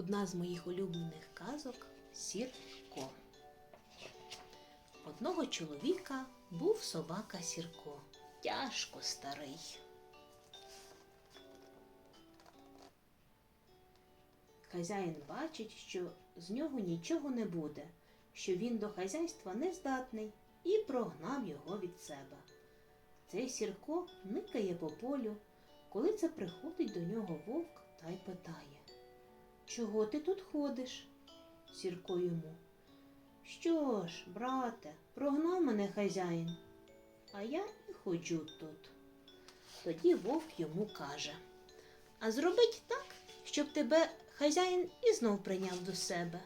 Одна з моїх улюблених казок Сірко. Одного чоловіка був собака Сірко. Тяжко старий. Хазяїн бачить, що з нього нічого не буде, що він до хазяйства не здатний, і прогнав його від себе. Цей Сірко никає по полю, коли це приходить до нього вовк та й питає Чого ти тут ходиш? Сірко йому. Що ж, брате, прогнав мене хазяїн, а я і ходжу тут. Тоді вовк йому каже А зробить так, щоб тебе хазяїн і знов прийняв до себе.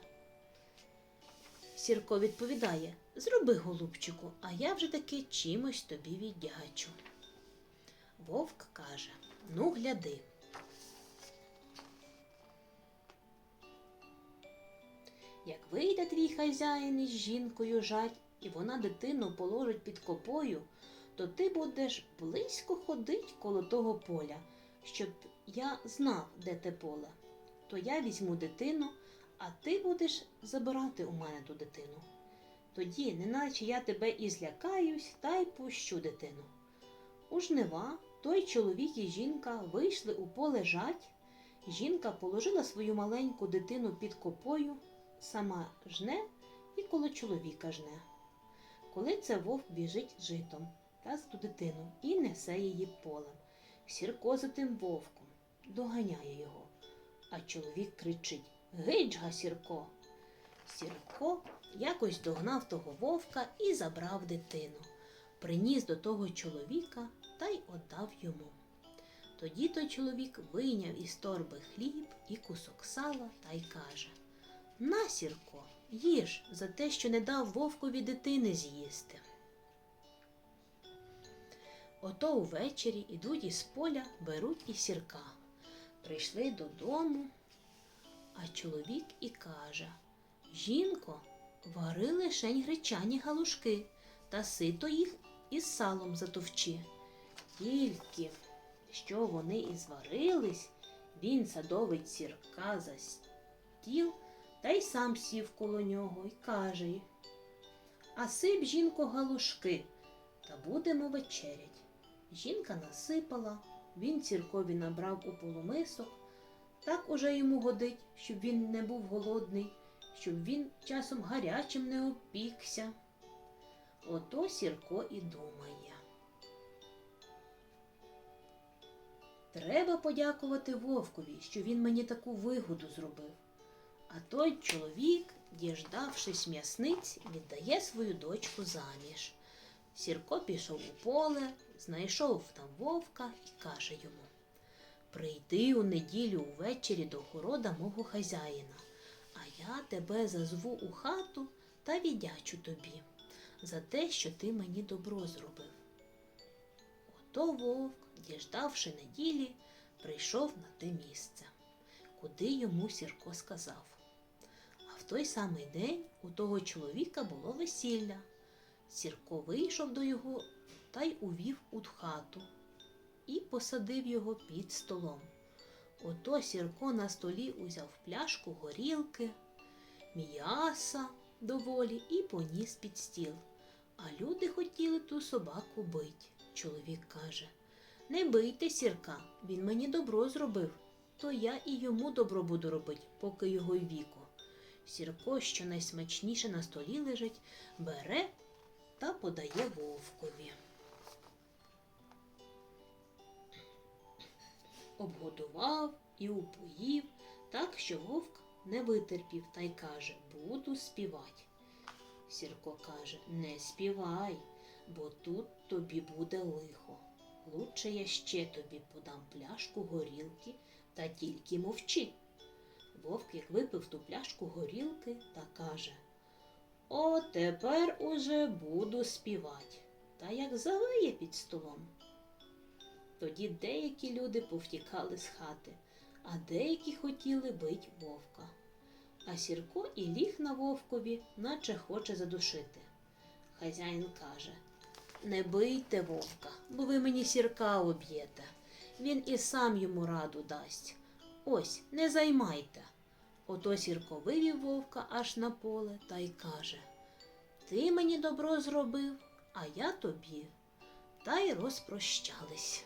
Сірко відповідає Зроби, голубчику, а я вже таки чимось тобі віддячу. Вовк каже Ну, гляди. Як вийде твій хазяїн із жінкою жать, і вона дитину положить під копою, то ти будеш близько ходить коло того поля, щоб я знав, де те поле. То я візьму дитину, а ти будеш забирати у мене ту дитину. Тоді, неначе я тебе і злякаюсь, та й пущу дитину. У жнива той чоловік і жінка вийшли у поле жать. Жінка положила свою маленьку дитину під копою, сама жне і коло чоловіка жне. Коли це вовк біжить житом та з ту дитину і несе її полем. Сірко за тим вовком доганяє його, а чоловік кричить Гидж га, Сірко. Сірко якось догнав того вовка і забрав дитину, приніс до того чоловіка та й отдав йому. Тоді той чоловік вийняв із торби хліб і кусок сала та й каже На, Сірко, їж за те, що не дав вовкові дитини з'їсти. Ото увечері ідуть із поля, беруть і сірка. Прийшли додому, а чоловік і каже Жінко, вари лишень гречані галушки та сито їх із салом затовчи. Тільки що вони і зварились, він садовить сірка за стіл та й сам сів коло нього й каже А сип, жінко, галушки, та будемо вечерять. Жінка насипала, він ціркові набрав у полумисок, так уже йому годить, щоб він не був голодний, щоб він часом гарячим не опікся. Ото Сірко і думає. Треба подякувати вовкові, що він мені таку вигоду зробив. А той чоловік, діждавшись м'ясниць, віддає свою дочку заміж. Сірко пішов у поле, знайшов там вовка і каже йому Прийди у неділю увечері до города мого хазяїна, а я тебе зазву у хату та віддячу тобі за те, що ти мені добро зробив. Ото вовк, діждавши неділі, прийшов на те місце, куди йому Сірко сказав. В той самий день у того чоловіка було весілля. Сірко вийшов до його та й увів у хату і посадив його під столом. Ото Сірко на столі узяв пляшку горілки, м'яса доволі і поніс під стіл. А люди хотіли ту собаку бить. Чоловік каже Не бийте сірка, він мені добро зробив, то я і йому добро буду робить, поки його й віку. Сірко, що найсмачніше на столі лежить, бере та подає вовкові. Обгодував і упоїв, так що вовк не витерпів та й каже Буду співати. Сірко каже Не співай, бо тут тобі буде лихо. Лучше я ще тобі подам пляшку горілки та тільки мовчи. Вовк, як випив ту пляшку горілки, та каже О, тепер уже буду співати, та як завиє під столом. Тоді деякі люди повтікали з хати, а деякі хотіли бить вовка. А Сірко і ліг на вовкові, наче хоче задушити. Хазяїн каже Не бийте вовка, бо ви мені сірка об'єте. Він і сам йому раду дасть. Ось, не займайте. Ото Сірко вивів вовка аж на поле та й каже Ти мені добро зробив, а я тобі. Та й розпрощались.